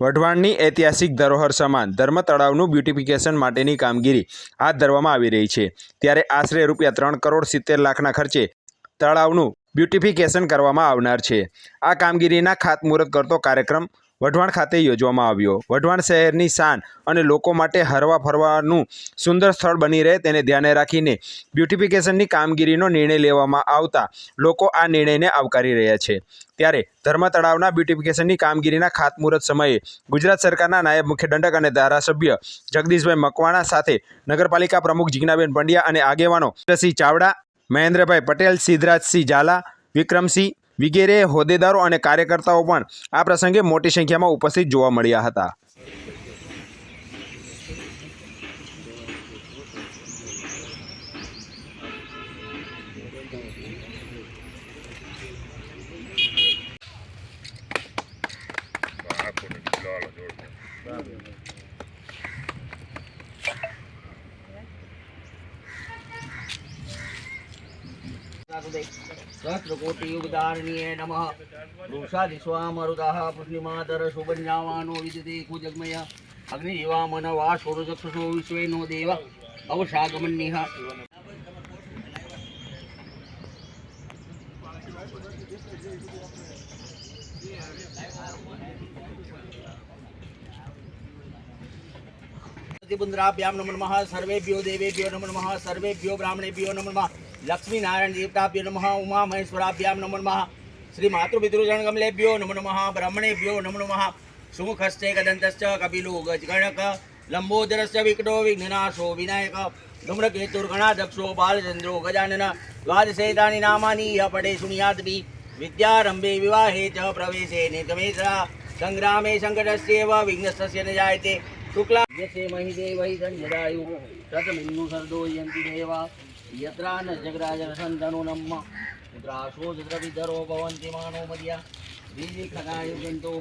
વઢવાણની ઐતિહાસિક ધરોહર સમાન ધર્મ તળાવનું બ્યુટિફિકેશન માટેની કામગીરી હાથ ધરવામાં આવી રહી છે. ત્યારે આશરે રૂપિયા ત્રણ કરોડ સિત્તેર લાખના ખર્ચે તળાવનું બ્યુટિફિકેશન કરવામાં આવનાર છે. આ કામગીરીના ખાતમુહૂર્ત કરતો કાર્યક્રમ વઢવાણ ખાતે યોજવામાં આવ્યો. વઢવાણ શહેરની શાન અને લોકો માટે હરવા ફરવાનું સુંદર સ્થળ બની રહે તેને ધ્યાને રાખીને બ્યુટિફિકેશનની કામગીરીનો નિર્ણય લેવામાં આવતા લોકો આ નિર્ણયને આવકારી રહ્યા છે. ત્યારે ધર્મ તળાવના બ્યુટિફિકેશનની કામગીરીના ખાતમુહૂર્ત સમયે ગુજરાત સરકારના નાયબ મુખ્ય દંડક અને ધારાસભ્ય જગદીશભાઈ મકવાણા સાથે નગરપાલિકા પ્રમુખ જીજ્ઞાબેન પંડ્યા અને આગેવાનો સિંહ ચાવડા, મહેન્દ્રભાઈ પટેલ, સિદ્ધરાજસિંહ ઝાલા, વિક્રમસિંહ વગેરે હોદ્દેદારો અને કાર્યકર્તાઓ પણ આ પ્રસંગે મોટી સંખ્યામાં ઉપસ્થિત જોવા મળ્યા હતા. સહસ્રકોટિ યુગદારણીય નમઃ વૃક્ષાધિસ્વામરુદાહ પૂર્ણિમાદર સુબન્યાવાનો વિદતે કુજગ્મય અગ્નિજીવામન વા સૂરચક્ષુષો વિશ્વેનો દેવ અવશાગમન્નિહ પ્રતિબુંદ્રાભ્યામ નમો નમઃ સર્વેભ્યો દેવેભ્યો નમો નમઃ સર્વેભ્યો બ્રાહ્મણેભ્યો નમો નમઃ લક્ષ્મીનારાયણ દેવતાભ્યો નમઃ ઉમા મહેશ્વરાભ્યામ નમો નમઃ, શ્રી માતૃપિતૃજણગમલેભ્યો નમો નમઃ, બ્રહ્મણેભ્યો નમો નમઃ, સુમુખસ્તે કદંતશ્ચ કપિલો ગજગણક, લંબોદરસ્ય વિકટો વિઘ્નનાશો વિનાયક, ધૂમ્રકેતુર્ગણાધક્ષો બાલચંદ્રો ગજાનન દ્વાદશેતાની નામાની અપડે શુણ્યાદિ વિદ્યારંભે વિવાહે ચ પ્રવેશે ને તમેશરા સંગ્રામે સંકટસ્યેવ વિઘ્નસ્ય ન જાયતે શુક્લા. યસે મહી દેવૈ ધન્યદાયુ રતમિન્નુ સર્દો યંતિ દેવા યત્રા ન જગરાજ સંધનુ નમ દ્રાશો દ્રવિધરો ભવંતિ માનો મર્યા બીજી ખગાયુ જંતો.